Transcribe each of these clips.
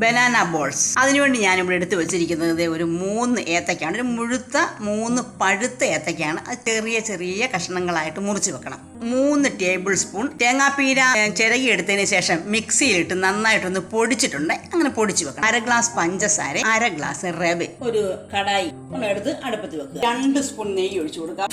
Banana balls അതിനുവേണ്ടി ഞാൻ ഞാനിവിടെ എടുത്തു വെച്ചിരിക്കുന്നത് ഒരു മൂന്ന് ഏത്തക്കയാണ്. ഒരു മുഴുത്ത മൂന്ന് പഴുത്ത ഏത്തക്കയാണ്. അത് ചെറിയ ചെറിയ കഷ്ണങ്ങളായിട്ട് മുറിച്ച് വെക്കണം. മൂന്ന് ടേബിൾ സ്പൂൺ തേങ്ങാപ്പീര ചിരകി എടുത്തതിന് ശേഷം മിക്സിയിലിട്ട് നന്നായിട്ടൊന്ന് പൊടിച്ചിട്ടുണ്ട്. അങ്ങനെ പൊടിച്ചു വെക്കണം. അര ഗ്ലാസ് പഞ്ചസാര അര ഗ്ലാസ് റവ. ഒരു കടായി എടുത്ത് അടുപ്പത്ത് വെക്കുക. രണ്ട് സ്പൂൺ നെയ്യ് ഒഴിച്ചു കൊടുക്കാം.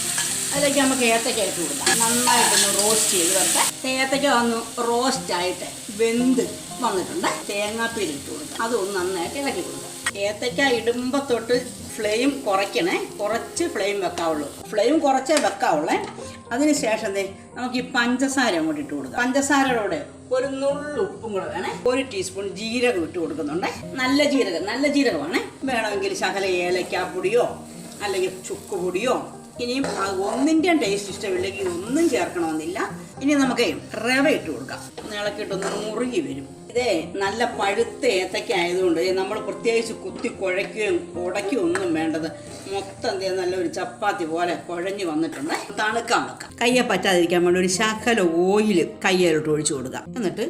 അതിലേക്ക് നമുക്ക് ഏത്തക്ക ഇട്ട് കൊടുക്കാം. നന്നായിട്ടൊന്ന് റോസ്റ്റ് ചെയ്ത് വെക്കാം ഏത്തക്ക ഒന്ന് റോസ്റ്റ് ആയിട്ട് വെന്ത് വന്നിട്ടുണ്ട്. തേങ്ങാപ്പീര് ഇട്ട് കൊടുക്കുക അതൊന്ന് നന്നായിട്ട് ഇളക്കി കൊടുക്കുക ഏത്തക്ക ഇടുമ്പോൾ തൊട്ട് ഫ്ലെയിം കുറയ്ക്കണേ. കുറച്ച് ഫ്ലെയിം വെക്കാവുള്ളൂ. ഫ്ലെയിം കുറച്ചേ വെക്കാവുള്ളേ. അതിന് ശേഷം നമുക്ക് ഈ പഞ്ചസാര അങ്ങോട്ട് ഇട്ട് കൊടുക്കാം. പഞ്ചസാരയുടെ ഒരു നുള്ളു ഉപ്പും കൂടെ വേണേ. ഒരു ടീസ്പൂൺ ജീരകം ഇട്ട് കൊടുക്കുന്നുണ്ട്. നല്ല ജീരകം നല്ല ജീരകമാണ്. വേണമെങ്കിൽ ശകല ഏലക്കാപ്പൊടിയോ അല്ലെങ്കിൽ ചുക്ക് പൊടിയോ ഇനിയും ഒന്നിന്റെ ടേസ്റ്റ് ഇഷ്ടമില്ലെങ്കിൽ ഒന്നും ചേർക്കണമെന്നില്ല. ഇനി നമുക്ക് റവ ഇട്ട് കൊടുക്കാം. ഇളക്കിയിട്ടൊന്ന് മുറുകി വരും. ഇതേ നല്ല പഴുത്ത ഏത്തക്ക ആയതുകൊണ്ട് നമ്മൾ പ്രത്യേകിച്ച് കുത്തി കുഴയ്ക്കുകയും ഉടയ്ക്കുകയും ഒന്നും വേണ്ടത് മൊത്തം എന്തേ നല്ലൊരു ചപ്പാത്തി പോലെ കുഴഞ്ഞു വന്നിട്ടുണ്ട്. തണുക്കാൻ വെക്കാം. കയ്യെ പറ്റാതിരിക്കാൻ വേണ്ടി ഒരു ശകല ഓയിൽ കയ്യിലോട്ട് ഒഴിച്ചു കൊടുക്കാം. എന്നിട്ട്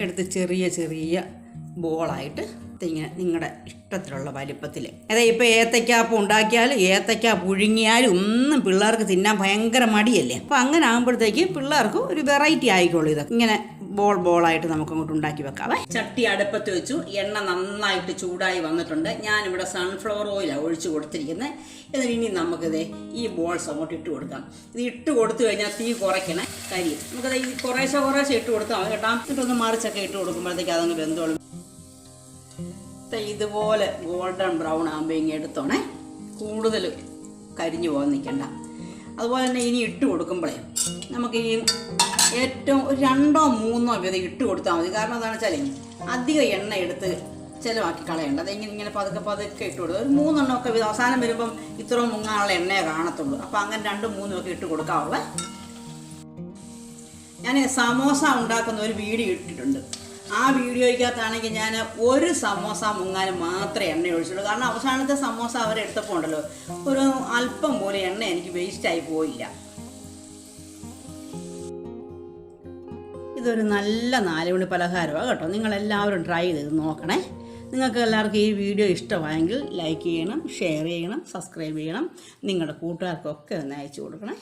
എടുത്ത് ചെറിയ ചെറിയ ബോളായിട്ട് ഇങ്ങനെ നിങ്ങളുടെ ഇഷ്ടത്തിലുള്ള വലിപ്പത്തിൽ അതായത് ഇപ്പോൾ ഏത്തയ്ക്കാപ്പം ഉണ്ടാക്കിയാൽ ഏത്തയ്ക്കാപ്പ് പുഴുങ്ങിയാലും ഒന്നും പിള്ളേർക്ക് തിന്നാൻ ഭയങ്കര മടിയല്ലേ? അപ്പോൾ അങ്ങനെ ആകുമ്പോഴത്തേക്ക് പിള്ളേർക്ക് ഒരു വെറൈറ്റി ആയിക്കോളൂ ഇത് ഇങ്ങനെ ബോൾ ബോളായിട്ട് നമുക്ക് അങ്ങോട്ട് ഉണ്ടാക്കി വെക്കാം ചട്ടി അടുപ്പത്ത് വെച്ചു. എണ്ണ നന്നായിട്ട് ചൂടായി വന്നിട്ടുണ്ട്. ഞാനിവിടെ സൺഫ്ലവർ ഓയിലാണ് ഒഴിച്ച് കൊടുത്തിരിക്കുന്നത് എന്നിട്ട് ഇനി നമുക്കിത് ഈ ബോൾസ് അങ്ങോട്ട് ഇട്ട് കൊടുക്കാം. ഇത് ഇട്ട് കൊടുത്തു കഴിഞ്ഞാൽ തീ കുറയ്ക്കണേ. കരി നമുക്കത് ഈ കുറേശ്ശെ കുറേശ്ശെ ഇട്ട് കൊടുത്താൽ മതി കേട്ടോ. എന്നിട്ടൊന്ന് മറിച്ചൊക്കെ ഇട്ട് കൊടുക്കുമ്പോഴത്തേക്ക് അതങ്ങ് വെന്തോളും. ഇതുപോലെ ഗോൾഡൻ ബ്രൗൺ ആകുമ്പോൾ ഇങ്ങനെ എടുത്തോണേ. കൂടുതൽ കരിഞ്ഞു പോകാൻ നിൽക്കണ്ട അതുപോലെ തന്നെ ഇനി ഇട്ട് കൊടുക്കുമ്പോഴേ നമുക്ക് ഈ ഏറ്റവും ഒരു രണ്ടോ മൂന്നോ വീതം ഇട്ട് കൊടുത്താൽ മതി. കാരണം എന്താണെന്ന് വെച്ചാൽ അധികം എണ്ണ എടുത്ത് ചിലവാക്കി കളയണ്ട. അതെങ്ങനെ ഇങ്ങനെ പതുക്കെ പതുക്കെ ഇട്ട് കൊടുക്കുക ഒരു മൂന്നെണ്ണം ഒക്കെ വീതം അവസാനം വരുമ്പം ഇത്രയും മുങ്ങാനുള്ള എണ്ണയെ കാണത്തുള്ളൂ. അപ്പോൾ അങ്ങനെ രണ്ടും മൂന്നും ഒക്കെ ഇട്ട് കൊടുക്കാവുള്ളേ. ഞാൻ സമോസ ഉണ്ടാക്കുന്ന ഒരു വീഡിയോ ഇട്ടിട്ടുണ്ട്. ആ വീഡിയോയ്ക്കകത്താണെങ്കിൽ ഞാൻ ഒരു സമോസ മുങ്ങാനും മാത്രമേ എണ്ണ ഒഴിച്ചുള്ളൂ. കാരണം അവസാനത്തെ സമോസ അവരെടുത്തപ്പോൾ ഉണ്ടല്ലോ ഒരു അല്പം പോലെ എണ്ണ എനിക്ക് വേസ്റ്റായി പോയില്ല. ഇതൊരു നല്ല നാലുമണി പലഹാരമാണ് കേട്ടോ. നിങ്ങളെല്ലാവരും ട്രൈ ചെയ്ത് നോക്കണേ. നിങ്ങൾക്ക് എല്ലാവർക്കും ഈ വീഡിയോ ഇഷ്ടമായെങ്കിൽ ലൈക്ക് ചെയ്യണം ഷെയർ ചെയ്യണം സബ്സ്ക്രൈബ് ചെയ്യണം. നിങ്ങളുടെ കൂട്ടുകാർക്കൊക്കെ ഒന്ന് അയച്ചു കൊടുക്കണേ.